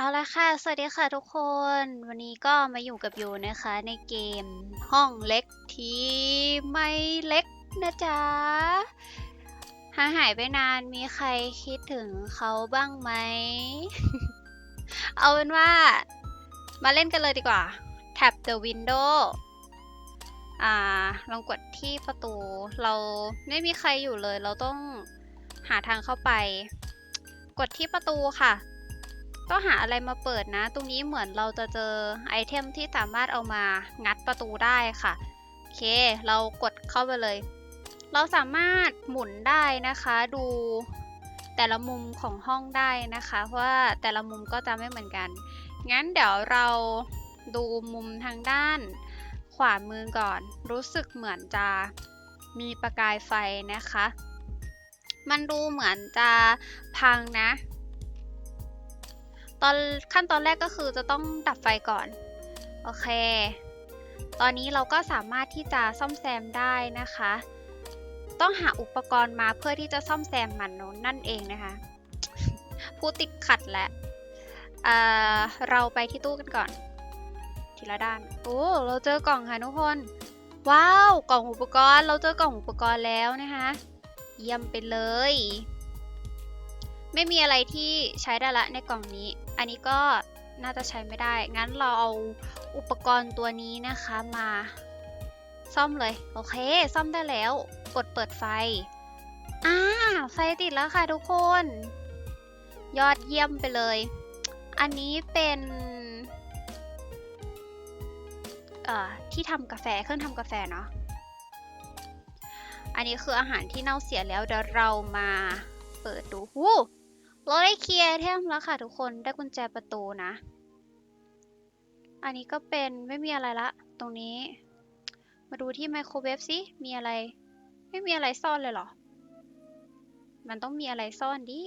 เอาละค่ะ สวัสดีค่ะทุกคน วันนี้ก็มาอยู่กับโยนะคะ ในเกมห้องเล็กที่ไม่เล็กนะจ๊ะหาหายไปนานมีใครคิดถึงเขาบ้างไหม เอาเป็นว่า มาเล่นกันเลยดีกว่า tap the window อ่า ลองกดที่ประตู เราไม่มีใครอยู่เลย เราต้องหาทางเข้าไป กดที่ประตูค่ะ ก็หาอะไรมาเปิดนะ ตรงนี้เหมือนเราจะเจอไอเทมที่สามารถเอามางัดประตูได้ค่ะ โอเค เรากดเข้าไปเลย เราสามารถหมุนได้นะคะดูแต่ละมุมของห้องได้นะคะ เพราะว่าแต่ละมุมก็จะไม่เหมือนกัน งั้นเดี๋ยวเราดูมุมทางด้านขวามือก่อน รู้สึกเหมือนจะมีประกายไฟนะคะ มันดูเหมือนจะพังนะ ตอนขั้นตอนแรกก็คือจะต้องดับไฟก่อน โอเค ตอนนี้เราก็สามารถที่จะซ่อมแซมได้นะคะ ต้องหาอุปกรณ์มาเพื่อที่จะซ่อมแซมมันนั่นเองนะคะพูดติดขัดแหละเเราไปที่ตู้กันก่อน ทีละด้าน โอ้ เราเจอกล่องค่ะทุกคน ว้าว กล่องอุปกรณ์ เราเจอกล่องอุปกรณ์แล้วนะคะ เยี่ยมไปเลย ไม่มีอะไรที่ใช้ได้ละในกล่องนี้ อันนี้ก็น่าจะใช้ไม่ได้ งั้นเราเอาอุปกรณ์ตัวนี้นะคะมาซ่อมเลย โอเค ซ่อมได้แล้ว กดเปิดไฟอ่าไฟติดแล้วค่ะทุกคน ยอดเยี่ยมไปเลย อันนี้เป็นเอ่อที่ทำกาแฟ เครื่องทำกาแฟเนาะ อันนี้คืออาหารที่เน่าเสียแล้วเดี๋ยวเรามาเปิดดูหู เราได้เคลียร์ไอเทมแล้วค่ะทุกคนได้กุญแจประตูนะ อันนี้ก็เป็นไม่มีอะไรละ ตรงนี้ มาดูที่ไมโครเวฟสิมีอะไร ไม่มีอะไรซ่อนเลยเหรอ มันต้องมีอะไรซ่อนดิ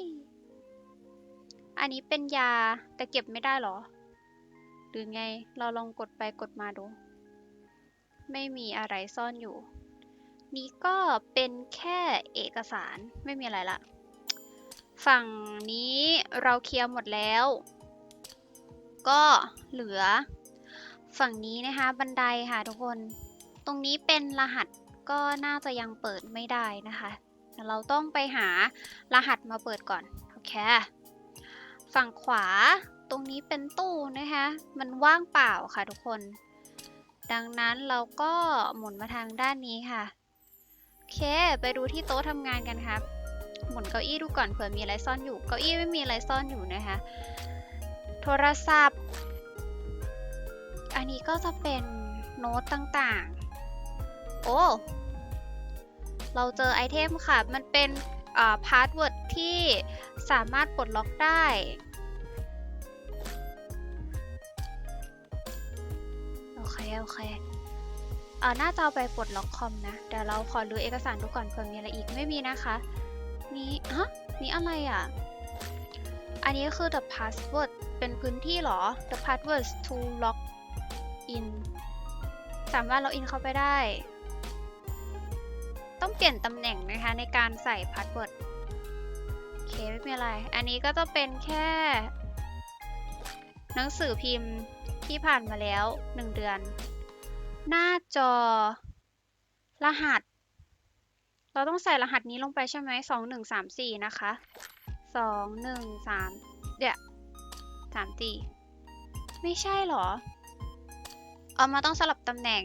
อันนี้เป็นยาแต่เก็บไม่ได้เหรอ หรือไงเราลองกดไปกดมาดู ไม่มีอะไรซ่อนอยู่ นี่ก็เป็นแค่เอกสารไม่มีอะไรละ ฝั่งนี้เราเคลียร์หมดแล้ว ก็เหลือ ฝั่งนี้นะคะบันไดค่ะทุกคน ตรงนี้เป็นรหัสก็น่าจะยังเปิดไม่ได้นะคะ เราต้องไปหารหัสมาเปิดก่อน โอเค ฝั่งขวาตรงนี้เป็นตู้นะคะ มันว่างเปล่าค่ะทุกคน ดังนั้นเราก็หมุนมาทางด้านนี้ค่ะ โอเค ไปดูที่โต๊ะทำงานกันครับ หมุนเก้าอี้ดูก่อนเผื่อมีอะไรซ่อนอยู่ เก้าอี้ไม่มีอะไรซ่อนอยู่นะคะ โทรศัพท์ อันนี้ก็จะเป็นโน้ตต่างๆ โอ้ เราเจอไอเทมค่ะ มันเป็นพาสเวิร์ดที่สามารถปลดล็อกได้โอเค โอเคเอ่อน่าจะเอาไปปลดล็อกคอมนะ เดี๋ยวเราขอดูเอกสารดูก่อนเผื่อมีอะไรอีกไม่มีนะคะ มีฮะมีอะไรอะ อันนี้คือ the password เป็นพื้นที่เหรอ the password to log in สามารถล็อกอินเข้าไปได้ ต้องเปลี่ยนตำแหน่งนะคะในการใส่ password โอเคไม่มีอะไร อันนี้ก็จะเป็นแค่ หนังสือพิมพ์ที่ผ่านมาแล้ว 1 เดือน หน้าจอ รหัส เราต้องใส่รหัสนี้ลงไปใช่ไหมสองหนึ่งสามสี่นะคะสองหนึ่งสามเดี๋ยวสามสี่ไม่ใช่เหรอ เอามาต้องสลับตำแหน่ง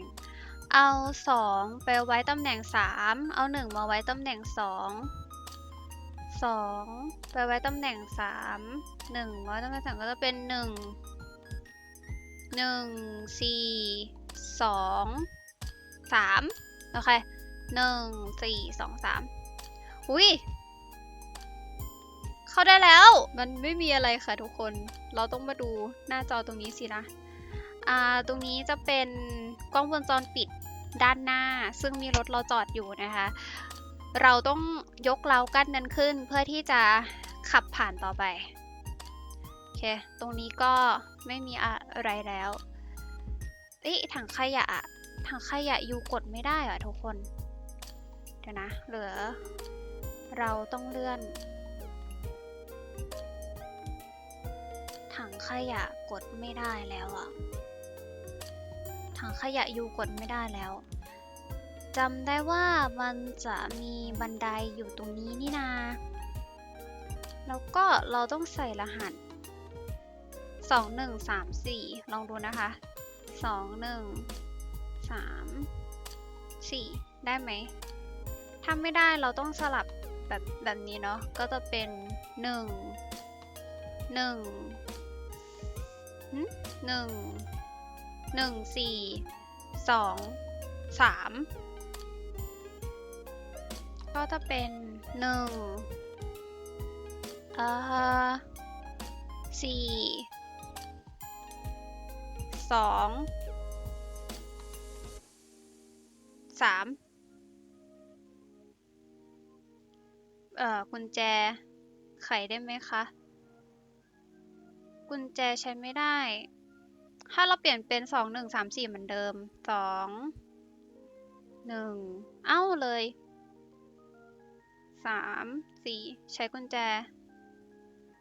เอาสองไปไว้ตำแหน่งสามเอาหนึ่งมาไว้ตำแหน่งสองสองไปไว้ตำแหน่งสามหนึ่งไว้ตำแหน่งสามก็จะเป็นหนึ่งหนึ่งสี่สองสามโอเค หนึ่งสี่สองสามอุ้ยเข้าได้แล้ว มันไม่มีอะไรค่ะทุกคน เราต้องมาดูหน้าจอตรงนี้สินะอ่าตรงนี้จะเป็นกล้องวงจรปิดด้านหน้า ซึ่งมีรถเราจอดอยู่นะคะ เราต้องยกเล้ากั้นนั้นขึ้นเพื่อที่จะขับผ่านต่อไปโอเค ตรงนี้ก็ไม่มีอะไรแล้วเอ๊ะถังขยะถังขยะอยู่กดไม่ได้อะทุกคน ดี๋ยวนะ เหลือ เราต้องเลื่อน ถังขยะกดไม่ได้แล้วอะถังขยะยูกดไม่ได้แล้วจำได้ว่ามันจะมีบันไดอยู่ตรงนี้นี่นา แล้วก็เราต้องใส่รหัสสองหนึ่งสามสี่ลองดูนะคะสองหนึ่งสามสี่ได้ไหม ถ้าไม่ได้เราต้องสลับแบบแบบนี้เนาะ ก็จะเป็นหนึ่งหนึ่งหนึ่งหนึ่งสี่สองสามก็จะเป็นหนึ่งเอ่อสี่สองสาม เอ่อกุญแจ ไขได้ไหมคะ กุญแจใช้ไม่ได้ ถ้าเราเปลี่ยนเป็นสองหนึ่งสามสี่เหมือนเดิมสองหนึ่งเอ้าเลยสามสี่ใช้กุญแจ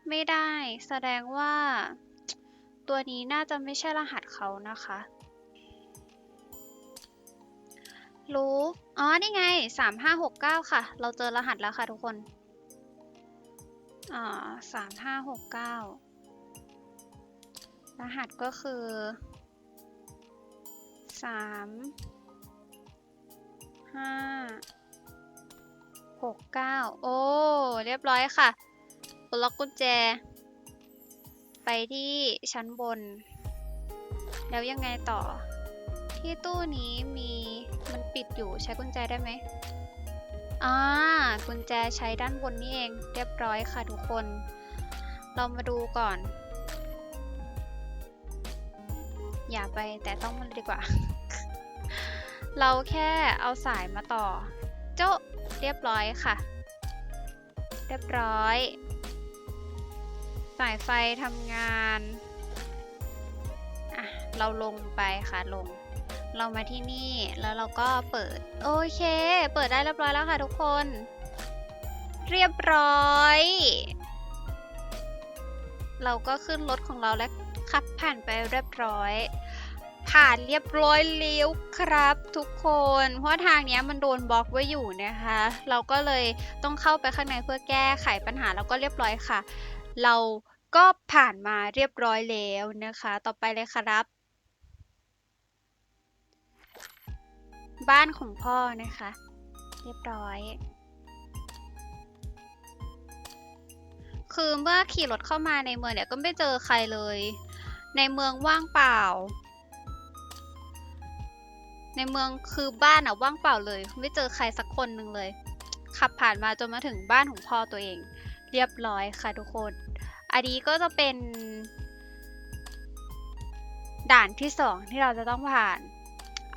ไม่ได้ แสดงว่า ตัวนี้น่าจะไม่ใช่รหัสเขานะคะ รู้ อ๋อ นี่ไงสามห้าหกเก้าค่ะ เราเจอรหัสแล้วค่ะทุกคน อ่าสามห้าหกเก้ารหัสก็คือสามห้าหกเก้าโอ้ เรียบร้อยค่ะปลดล็อกกุญแจ ไปที่ชั้นบน แล้วยังไงต่อ ที่ตู้นี้มี ปิดอยู่ใช้กุญแจได้ไหมอ่ากุญแจใช้ด้านบนนี่เองเรียบร้อยค่ะทุกคน เรามาดูก่อน อย่าไปแต่ต้องมันดีกว่า เราแค่เอาสายมาต่อ โจ๊ะเรียบร้อยค่ะ เรียบร้อย สายไฟทำงาน อะ เราลงไปค่ะลง เรามาที่นี่แล้วเราก็เปิด โอเค เปิดได้เรียบร้อยแล้วค่ะทุกคน เรียบร้อย เราก็ขึ้นรถของเราและขับผ่านไปเรียบร้อย ผ่านเรียบร้อยเลี้ยวครับ ทุกคน เพราะทางนี้มันโดนบล็อกไว้อยู่นะคะ เราก็เลยต้องเข้าไปข้างในเพื่อแก้ไขปัญหาแล้วก็เรียบร้อยค่ะ เราก็ผ่านมาเรียบร้อยแล้วนะคะ ต่อไปเลยครับ บ้านของพ่อนะคะ เรียบร้อย คือเมื่อขี่รถเข้ามาในเมืองเนี่ยก็ไม่เจอใครเลย ในเมืองว่างเปล่า ในเมืองคือบ้านอะว่างเปล่าเลย ไม่เจอใครสักคนหนึ่งเลย ขับผ่านมาจนมาถึงบ้านของพ่อตัวเอง เรียบร้อยค่ะทุกคนอันนี้ก็จะเป็น ด่านที่สองที่เราจะต้องผ่าน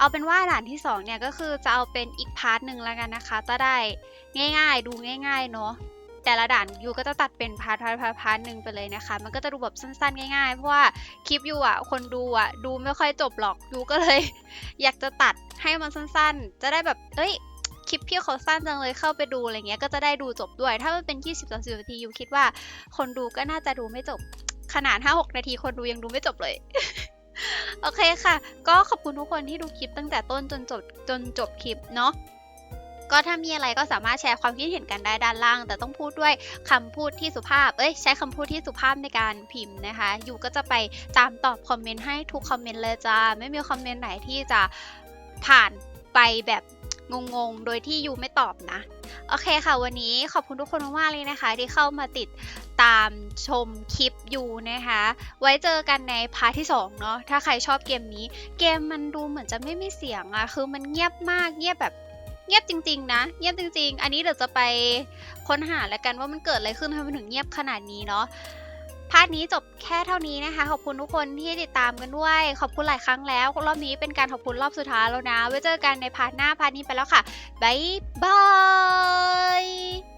เอาเป็นว่าด่านที่สองเนี่ยก็คือจะเอาเป็นอีกพาร์ทหนึ่งแล้วกันนะคะจะได้ง่าย ๆ ดูง่าย ๆ เนาะแต่ละด่านยูก็จะตัดเป็นพาร์ทพาร์ทพาร์ทพาร์ทหนึ่งไปเลยนะคะ มันก็จะดูแบบสั้นๆ ง่ายๆ เพราะว่าคลิปยูอะคนดูอะดูไม่ค่อยจบหรอกยูก็เลย อยากจะตัดให้มันสั้นๆ จะได้แบบเอ้ยคลิปพี่เขาสั้นจังเลยเข้าไปดูอะไรเงี้ยก็จะได้ดูจบด้วย ถ้ามันเป็น 20 30นาทียูคิดว่าคนดูก็น่าจะดูไม่จบขนาด 5-6 นาทีคนดูยังดูไม่จบเลย โอเคค่ะ ก็ขอบคุณทุกคนที่ดูคลิปตั้งแต่ต้นจนจบจนจบคลิปเนาะก็ถ้ามีอะไรก็สามารถแชร์ความคิดเห็นกันได้ด้านล่าง แต่ต้องพูดด้วยคำพูดที่สุภาพ เอ้ยใช้คำพูดที่สุภาพในการพิมพ์นะคะ อยู่ก็จะไปตามตอบคอมเมนต์ให้ทุกคอมเมนต์เลยจ้า ไม่มีคอมเมนต์ไหนที่จะผ่านไปแบบ งงๆ โดยที่ยูไม่ตอบนะ โอเคค่ะ วันนี้ขอบคุณทุกคนมากๆเลยนะคะ ที่เข้ามาติดตามชมคลิปยูนะคะ ไว้เจอกันในพาร์ทที่สองเนาะถ้าใครชอบเกมนี้ เกมมันดูเหมือนจะไม่มีเสียงอะคือมันเงียบมากเงียบแบบเงียบจริง ๆ นะ เงียบจริง ๆ อันนี้เดี๋ยวจะไปค้นหาแล้วกันว่ามันเกิดอะไรขึ้นทำไมมันถึงเงียบขนาดนี้เนาะ พาร์ทนี้จบแค่เท่านี้นะคะ ขอบคุณทุกคนที่ติดตามกันด้วย ขอบคุณหลายครั้งแล้ว รอบนี้เป็นการขอบคุณรอบสุดท้ายแล้วนะ ไว้เจอกันในพาร์ทหน้าพาร์ทนี้ไปแล้วค่ะ บ๊ายบาย